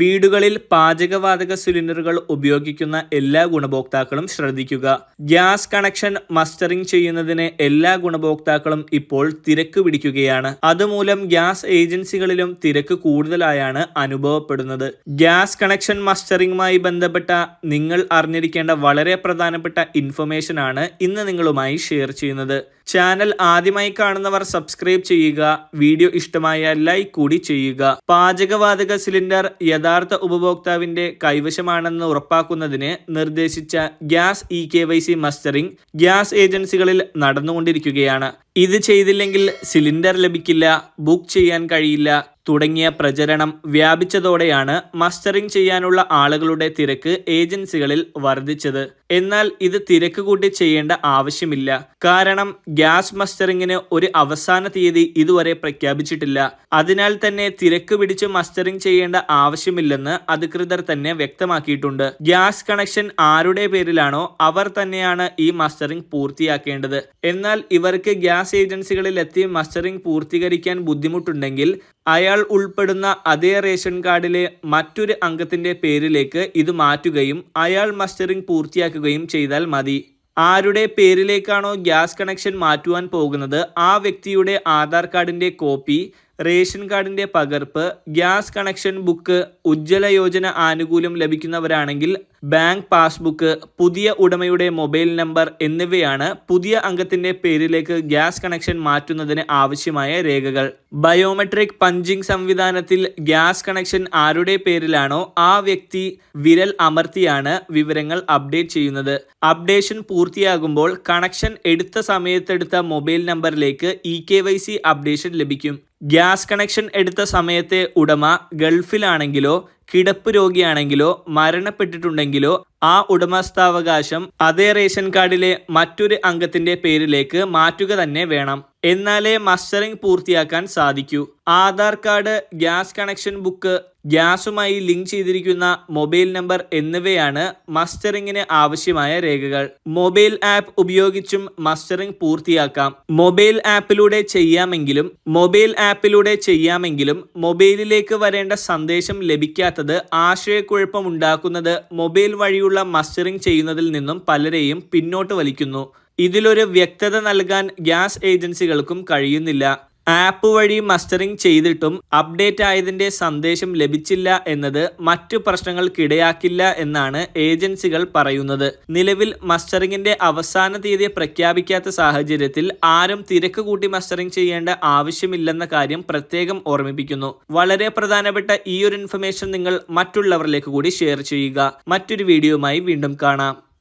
വീടുകളിൽ പാചകവാതക സിലിണ്ടറുകൾ ഉപയോഗിക്കുന്ന എല്ലാ ഗുണഭോക്താക്കളും ശ്രദ്ധിക്കുക. ഗ്യാസ് കണക്ഷൻ മസ്റ്ററിംഗ് ചെയ്യുന്നതിന് എല്ലാ ഗുണഭോക്താക്കളും ഇപ്പോൾ തിരക്ക് പിടിക്കുകയാണ്. അതുമൂലം ഗ്യാസ് ഏജൻസികളിലും തിരക്ക് കൂടുതലായാണ് അനുഭവപ്പെടുന്നത്. ഗ്യാസ് കണക്ഷൻ മസ്റ്ററിംഗുമായി ബന്ധപ്പെട്ട നിങ്ങൾ അറിഞ്ഞിരിക്കേണ്ട വളരെ പ്രധാനപ്പെട്ട ഇൻഫർമേഷൻ ആണ് ഇന്ന് നിങ്ങളുമായി ഷെയർ ചെയ്യുന്നത്. ചാനൽ ആദ്യമായി കാണുന്നവർ സബ്സ്ക്രൈബ് ചെയ്യുക വീഡിയോ ഇഷ്ടമായ ലൈക്ക് കൂടി ചെയ്യുക. പാചകവാതക സിലിണ്ടർ യഥാർത്ഥ ഉപഭോക്താവിന്റെ കൈവശമാണെന്ന് ഉറപ്പാക്കുന്നതിന് നിർദ്ദേശിച്ച gas E K Y C mustering gas ഏജൻസികളിൽ നടന്നുകൊണ്ടിരിക്കുകയാണ്. ഇത് ചെയ്തില്ലെങ്കിൽ സിലിണ്ടർ ലഭിക്കില്ല ബുക്ക് ചെയ്യാൻ കഴിയില്ല തുടങ്ങിയ പ്രചരണം വ്യാപിച്ചതോടെയാണ് മസ്റ്ററിംഗ് ചെയ്യാനുള്ള ആളുകളുടെ തിരക്ക് ഏജൻസികളിൽ വർദ്ധിച്ചത്. എന്നാൽ ഇത് തിരക്ക് കൂട്ടി ചെയ്യേണ്ട ആവശ്യമില്ല. കാരണം ഗ്യാസ് മസ്റ്ററിംഗിന് ഒരു അവസാന തീയതി ഇതുവരെ പ്രഖ്യാപിച്ചിട്ടില്ല. അതിനാൽ തന്നെ തിരക്ക് പിടിച്ച് മസ്റ്ററിംഗ് ചെയ്യേണ്ട ആവശ്യമില്ലെന്ന് അധികൃതർ തന്നെ വ്യക്തമാക്കിയിട്ടുണ്ട്. ഗ്യാസ് കണക്ഷൻ ആരുടെ പേരിലാണോ അവർ തന്നെയാണ് ഈ മസ്റ്ററിംഗ് പൂർത്തിയാക്കേണ്ടത്. എന്നാൽ ഇവർക്ക് ഗ്യാസ് ഏജൻസികളിൽ എത്തി മസ്റ്ററിംഗ് പൂർത്തീകരിക്കാൻ ബുദ്ധിമുട്ടുണ്ടെങ്കിൽ അയാൾ ഉൾപ്പെടുന്ന അതേ റേഷൻ കാർഡിലെ മറ്റൊരു അംഗത്തിന്റെ പേരിലേക്ക് ഇത് മാറ്റുകയും അയാൾ മസ്റ്ററിംഗ് പൂർത്തിയാക്കുകയും ചെയ്താൽ മതി. ആരുടെ പേരിലേക്കാണോ ഗ്യാസ് കണക്ഷൻ മാറ്റുവാൻ പോകുന്നത് ആ വ്യക്തിയുടെ ആധാർ കാർഡിന്റെ കോപ്പി റേഷൻ കാർഡിന്റെ പകർപ്പ് gas connection book Ujjwala Yojana ആനുകൂല്യം ലഭിക്കുന്നവരാണെങ്കിൽ ബാങ്ക് പാസ്ബുക്ക് പുതിയ ഉടമയുടെ മൊബൈൽ നമ്പർ എന്നിവയാണ് പുതിയ അംഗത്തിന്റെ പേരിലേക്ക് ഗ്യാസ് കണക്ഷൻ മാറ്റുന്നതിന് ആവശ്യമായ രേഖകൾ. ബയോമെട്രിക് പഞ്ചിംഗ് സംവിധാനത്തിൽ ഗ്യാസ് കണക്ഷൻ ആരുടെ പേരിലാണോ ആ വ്യക്തി വിരൽ അമർത്തിയാണ് വിവരങ്ങൾ അപ്ഡേറ്റ് ചെയ്യുന്നത്. അപ്ഡേഷൻ പൂർത്തിയാകുമ്പോൾ കണക്ഷൻ എടുത്ത സമയത്തെടുത്ത മൊബൈൽ നമ്പറിലേക്ക് E K Y C updation ലഭിക്കും. ഗ്യാസ് കണക്ഷൻ എടുത്ത സമയത്തെ ഉടമ ഗൾഫിലാണെങ്കിലോ കിടപ്പ് രോഗിയാണെങ്കിലോ മരണപ്പെട്ടിട്ടുണ്ടെങ്കിലോ ആ ഉടമസ്ഥാവകാശം അതേ റേഷൻ കാർഡിലെ മറ്റൊരു അംഗത്തിന്റെ പേരിലേക്ക് മാറ്റുക തന്നെ വേണം. എന്നാലേ മസ്റ്ററിംഗ് പൂർത്തിയാക്കാൻ സാധിക്കൂ. Aadhaar card gas connection book ഗ്യാസുമായി link ചെയ്തിരിക്കുന്ന മൊബൈൽ നമ്പർ എന്നിവയാണ് മസ്റ്ററിംഗിന് ആവശ്യമായ രേഖകൾ. മൊബൈൽ ആപ്പ് ഉപയോഗിച്ചും മസ്റ്ററിംഗ് പൂർത്തിയാക്കാം. മൊബൈൽ ആപ്പിലൂടെ ചെയ്യാമെങ്കിലും മൊബൈൽ ആപ്പിലൂടെ ചെയ്യാമെങ്കിലും മൊബൈലിലേക്ക് വരേണ്ട സന്ദേശം ലഭിക്കാത്തത് ആശയക്കുഴപ്പമുണ്ടാക്കുന്നത് മൊബൈൽ വഴിയുള്ള മസ്റ്ററിംഗ് ചെയ്യുന്നതിൽ നിന്നും പലരെയും പിന്നോട്ട് വലിക്കുന്നു. ഇതിലൊരു വ്യക്തത നൽകാൻ ഗ്യാസ് ഏജൻസികൾക്കും കഴിയുന്നില്ല. ആപ്പ് വഴി മസ്റ്ററിംഗ് ചെയ്തിട്ടും അപ്ഡേറ്റ് ആയതിന്റെ സന്ദേശം ലഭിച്ചില്ല എന്നത് മറ്റു പ്രശ്നങ്ങൾക്കിടയാക്കില്ല എന്നാണ് ഏജൻസികൾ പറയുന്നത്. നിലവിൽ മസ്റ്ററിംഗിന്റെ അവസാന തീയതി പ്രഖ്യാപിക്കാത്ത സാഹചര്യത്തിൽ ആരും തിരക്ക് കൂട്ടി മസ്റ്ററിംഗ് ചെയ്യേണ്ട ആവശ്യമില്ലെന്ന കാര്യം പ്രത്യേകം ഓർമ്മിപ്പിക്കുന്നു. വളരെ പ്രധാനപ്പെട്ട ഈ ഒരു ഇൻഫർമേഷൻ നിങ്ങൾ മറ്റുള്ളവരിലേക്ക് കൂടി ഷെയർ ചെയ്യുക. മറ്റൊരു വീഡിയോയുമായി വീണ്ടും കാണാം.